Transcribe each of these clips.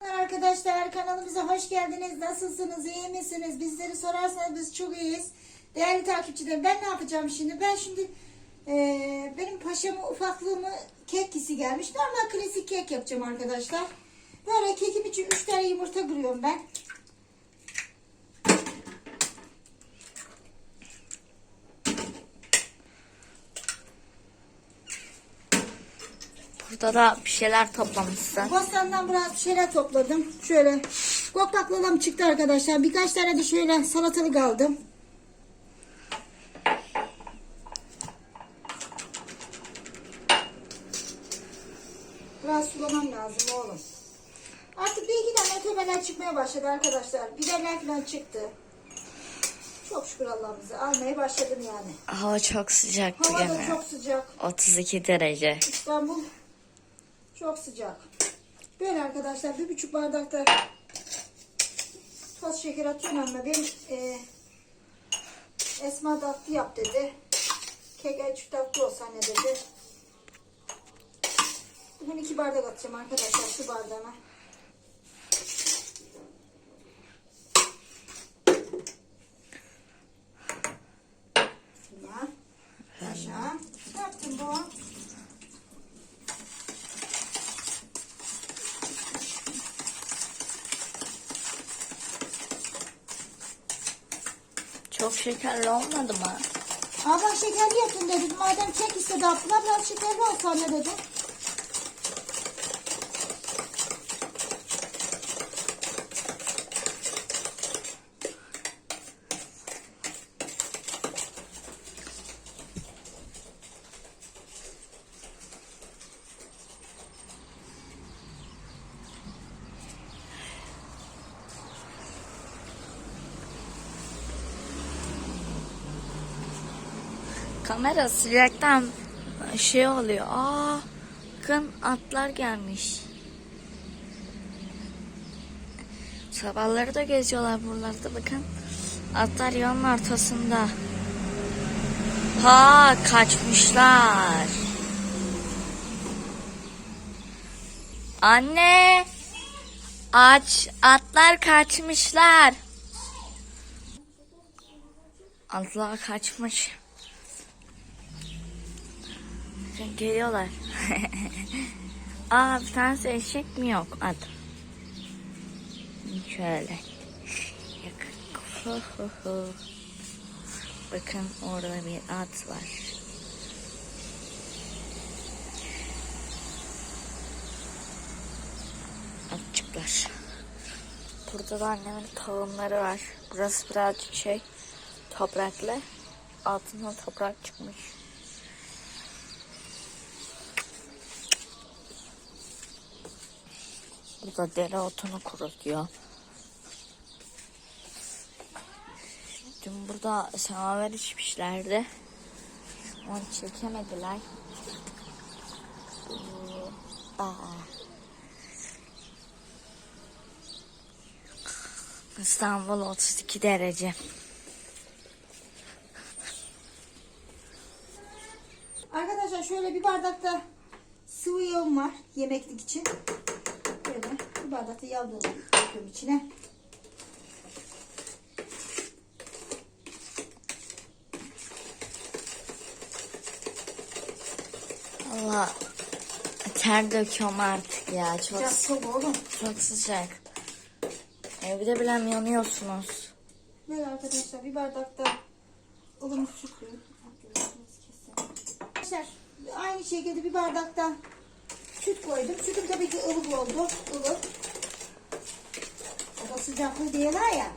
Arkadaşlar kanalımıza hoş geldiniz. Nasılsınız? İyi misiniz? Bizleri sorarsanız biz çok iyiyiz. Değerli takipçilerim ben ne yapacağım şimdi? Ben şimdi eee, benim paşamı ufaklığımı kek kisi gelmiş. Normal klasik kek yapacağım arkadaşlar. Böyle kekim için 3 tane yumurta kırıyorum ben. Burada da bir şeyler toplamışsın. Bostandan biraz bir şeyler topladım. Şöyle kokaklalım çıktı arkadaşlar. Birkaç tane de şöyle salatalık aldım. Biraz sulamam lazım oğlum. Artık bir iki tane töbeler çıkmaya başladı arkadaşlar. Biberler falan çıktı. Çok şükür Allah'ımıza. Almaya başladım yani. Hava çok sıcaktı Hava da gene. çok sıcak. 32 derece. İstanbul çok sıcak. Böyle arkadaşlar bir buçuk bardakta toz şeker atıyorum ama benim e, Esma tatlı yap dedi. Kek el çift tatlı olsa ne dedi. Bugün iki bardak atacağım arkadaşlar şu bardağına. Ya. Aşağı. Ne yaptın bu? Çok şekerli olmadı mı? Abla şekerli yapın dedim. Madem kek istedi abla biraz şekerli olsa ne dedi. Kamera sıcaktan şey oluyor. Aa, bakın atlar gelmiş. Sabahları da geziyorlar buralarda bakın. Atlar yolun ortasında. Ha kaçmışlar. Anne. Aç. Atlar kaçmışlar. Atlar kaçmış. Geliyorlar. Aa bir tanesi eşek mi yok? At. Şöyle. Bakın orada bir at var. Atçıklar. Burada da annemin tohumları var. Burası birazcık şey topraklı. Altından toprak çıkmış. Burada dereotunu kurutuyor. Dün burada semaver içmişlerdi. Onu çekemediler. Aa. İstanbul 32 derece. Arkadaşlar şöyle bir bardakta sıvı yağım var yemeklik için. Böyle bir bardakta yağ doluyorum içine. Allah ter döküyorum artık ya. Çok Biraz soğuk oğlum. çok sıcak. Evde bile yanıyorsunuz. Böyle arkadaşlar bir bardakta ılımış koyun. Arkadaşlar aynı şekilde bir bardakta süt koydum. Sütüm tabii ki ılık oldu. ılık. O da sıcaklığı diyorlar ya.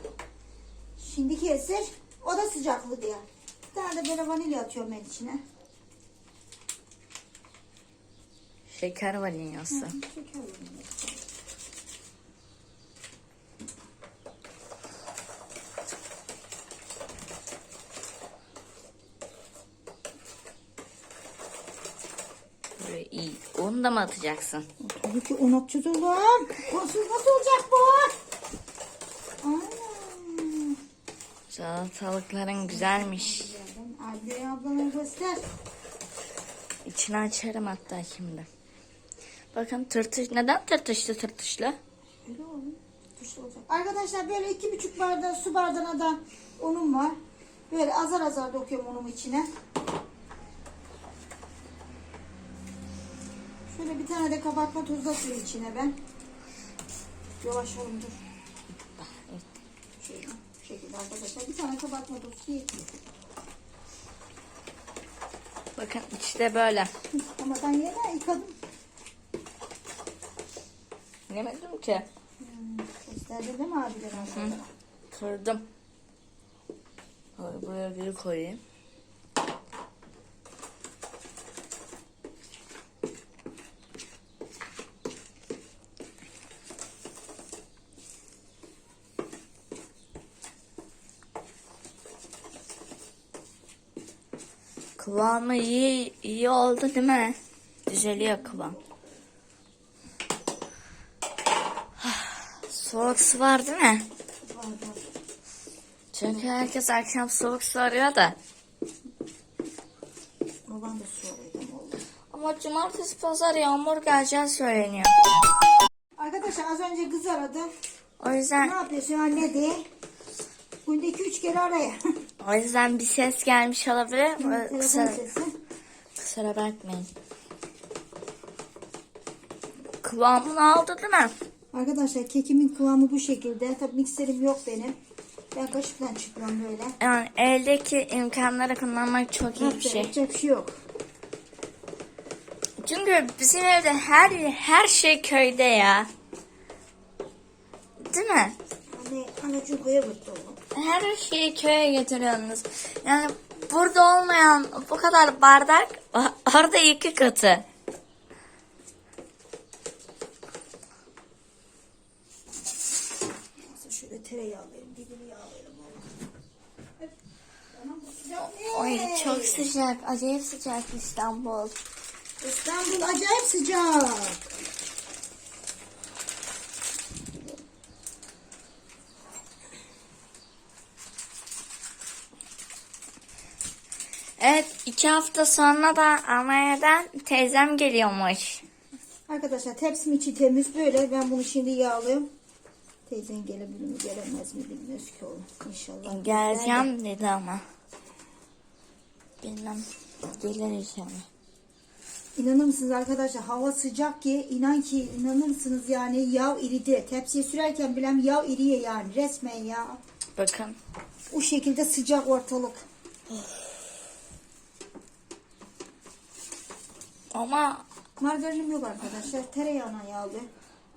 Şimdiki esir o da sıcaklığı diyor. Bir tane de böyle vanilya atıyorum ben içine. Şeker vanilyası. Şeker vanilya. Böyle da mı atacaksın? Tabii ki un atacağız oğlum. Unsuz nasıl olacak bu? Ana. Salatalıkların güzelmiş. Adliye ablana göster. İçini açarım hatta şimdi. Bakın tırtış. Neden tırtışlı tırtışlı? Öyle oğlum. Olacak. Arkadaşlar böyle iki buçuk bardağı su bardağına da unum var. Böyle azar azar döküyorum unumu içine. Şöyle bir tane de kabartma tozu atıyorum içine ben. Yavaş olun dur. Şöyle bu şekilde arkadaşlar. Bir tane kabartma tozu yetiyor. Bakın işte böyle. Ama ben yine yıkadım. Yemedim ki. Gösterdin değil mi abiler? Kırdım. Buraya bir koyayım. Kıvamı iyi, iyi oldu değil mi? Düzeliyor kıvam. Soğuk su var değil mi? Çünkü herkes akşam soğuk su arıyor da. Baban da su? Ama cumartesi pazar yağmur geleceği söyleniyor. Arkadaşlar az önce kız aradı. O Ne yüzden yapıyorsun anne diye. Günde iki üç kere araya. o yüzden bir ses gelmiş olabilir. Telefon Kusura, sesi. kusura bakmayın. Kıvamını aldı değil mi? Arkadaşlar kekimin kıvamı bu şekilde. Tabii mikserim yok benim. Ben kaşıkla çıkıyorum böyle. Yani eldeki imkanları kullanmak çok iyi bir şey. Yapacak bir şey yok. Çünkü bizim evde her her şey köyde ya. Değil mi? Anne, anne çubuğa gitti oğlum. Her şeyi köye getiriyorsunuz. Yani burada olmayan bu kadar bardak orada iki katı. Nasıl şöyle tereyağı alayım, dibini yağlayalım ne? çok sıcak. Acayip sıcak İstanbul. İstanbul acayip sıcak. Evet iki hafta sonra da Almanya'dan teyzem geliyormuş. Arkadaşlar tepsim içi temiz böyle. Ben bunu şimdi yağlıyorum. Teyzen gelebilir mi gelemez mi bilmiyoruz ki oğlum. İnşallah. Geleceğim dedi ama. Bilmem. Gelir inşallah. İnanır mısınız arkadaşlar hava sıcak ki inan ki inanır mısınız yani yağ iridi. Tepsiye sürerken bilem yağ iriye yani resmen ya. Bakın. O şekilde sıcak ortalık. Ama Margarinim yok arkadaşlar. Tereyağına yağlı.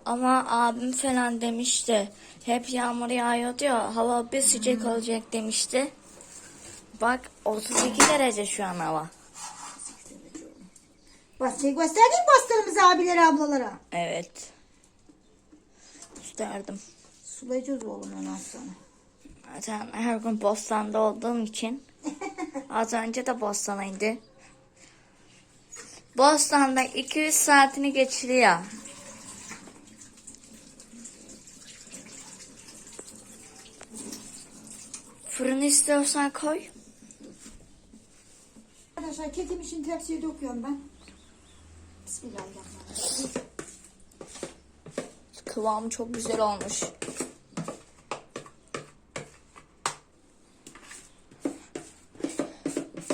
ama abim falan demişti. Hep yağmur yağıyor diyor. Hava bir sıcak olacak demişti. Bak 32 derece şu an hava. Bahçeyi gösterdin mi bastarımızı abilere ablalara? Evet. İsterdim. Sulayacağız oğlum ondan sonra. Zaten her gün Bostan'da olduğum için. Az önce de Bostan'daydı. Bostan'da 200 saatini geçiriyor. Fırın istiyorsan koy. Arkadaşlar kekim için tepsiye döküyorum ben. Bismillahirrahmanirrahim. Kıvamı çok güzel olmuş.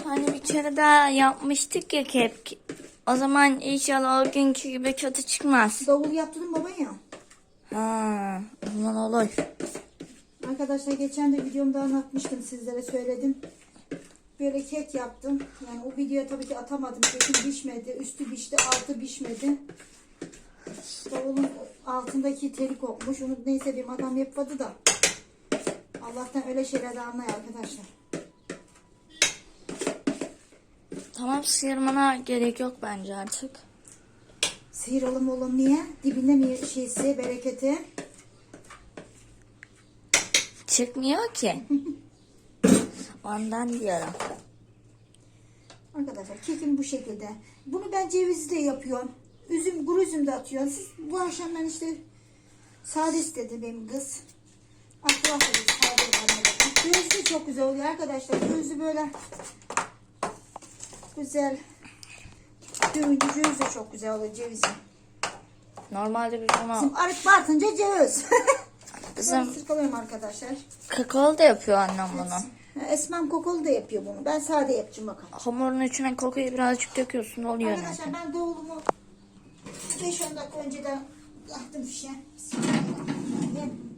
Hani bir kere daha yapmıştık ya kek. O zaman inşallah o günkü gibi kötü çıkmaz. Davul yaptırdın baba ya. Ha, o zaman olur. Arkadaşlar geçen de videomda anlatmıştım sizlere söyledim. Böyle kek yaptım. Yani o videoya tabii ki atamadım. Kekim pişmedi. Üstü pişti, altı pişmedi. Davulun altındaki teli kokmuş. Onu neyse bir adam yapmadı da. Allah'tan öyle şeyler de anlay arkadaşlar. Tamam sıyırmana gerek yok bence artık. Sıyıralım oğlum niye? Dibinde mi şeysi, bereketi? Çıkmıyor ki. Ondan diyorum. Arkadaşlar kekim bu şekilde. Bunu ben cevizli de yapıyorum. Üzüm, kuru üzüm de atıyorum. Siz bu akşam ben işte sade istedi benim kız. Aklı akıllı sade. Gözü de çok güzel oluyor arkadaşlar. Gözü böyle güzel. Gözü de çok güzel oluyor cevizi. Normalde biz bunu Bizim arık batınca ceviz. Bizim... bizim Sırkalıyorum arkadaşlar. kakao da yapıyor annem bunu. Esmem kokulu da yapıyor bunu. Ben sade yapacağım bakalım. Hamurun içine kokuyu birazcık döküyorsun oluyor Arkadaşlar yani. ben doğulumu 5-10 dakika önceden yaktım fişe. Bismillahirrahmanirrahim.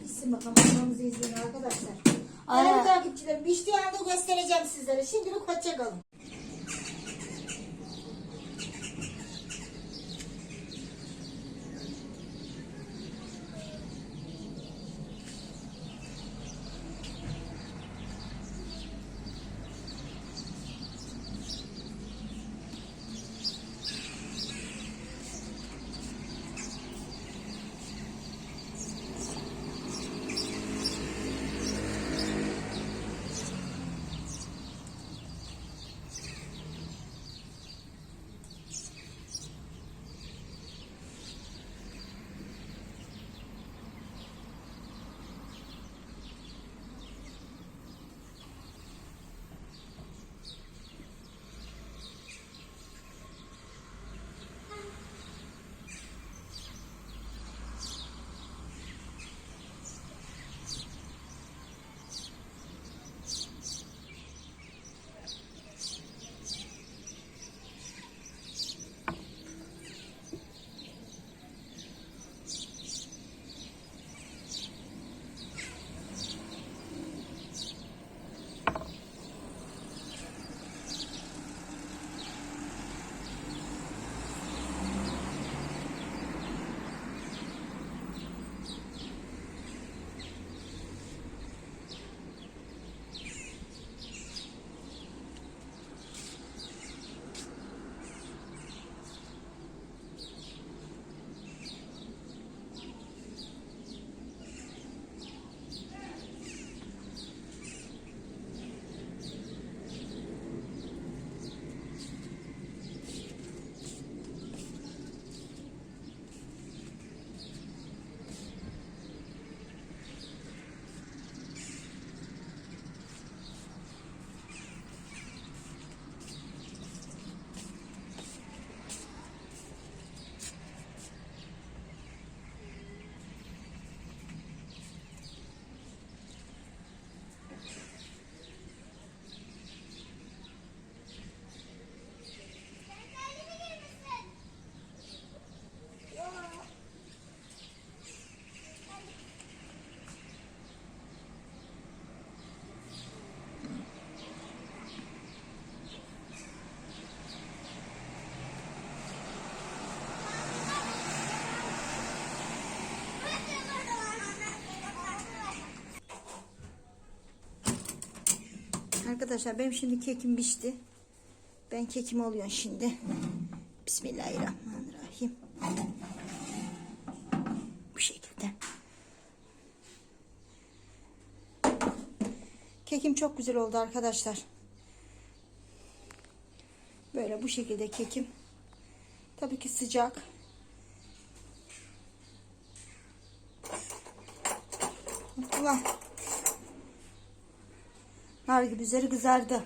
Bitsin bakalım hamurumuzu izleyin arkadaşlar. Değerli takipçilerim piştiği anda göstereceğim sizlere. Şimdilik hoşçakalın. Arkadaşlar benim şimdi kekim pişti. Ben kekimi alıyorum şimdi. Bismillahirrahmanirrahim. Bu şekilde. Kekim çok güzel oldu arkadaşlar. Böyle bu şekilde kekim. Tabii ki sıcak. Ulan. Nar gibi üzeri kızardı.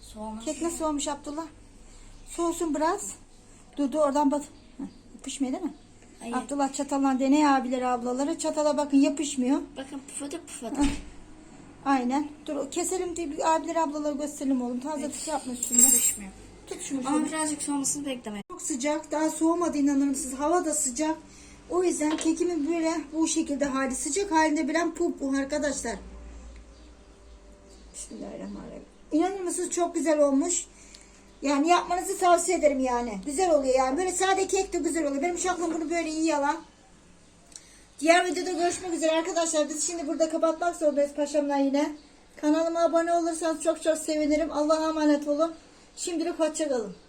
Soğumuş. Kek nasıl olmuş Abdullah? Soğusun biraz. Dur dur oradan bat. Heh, Yapışmıyor değil mi? Hayır. Abdullah çatallan deney abileri ablaları. Çatala bakın yapışmıyor. Bakın pıfadı pıfadı. Aynen. Dur keselim diye abileri ablaları gösterelim oğlum. Taze tuş yapma üstünde. Düşmüyor. Tut şunu Ama birazcık soğumasını bekleme. Çok sıcak. Daha soğumadı inanır mısınız? Hava da sıcak. O yüzden kekimin böyle bu şekilde hali. Sıcak halinde bilen pup bu arkadaşlar. Bismillahirrahmanirrahim. İnanır mısınız çok güzel olmuş. Yani yapmanızı tavsiye ederim yani. Güzel oluyor yani. Böyle sade kek de güzel oluyor. Benim uşaklığım bunu böyle iyi yalan. Diğer videoda görüşmek üzere arkadaşlar. Biz şimdi burada kapatmak zorundayız paşamla yine. Kanalıma abone olursanız çok çok sevinirim. Allah'a emanet olun. Şimdilik hoşçakalın.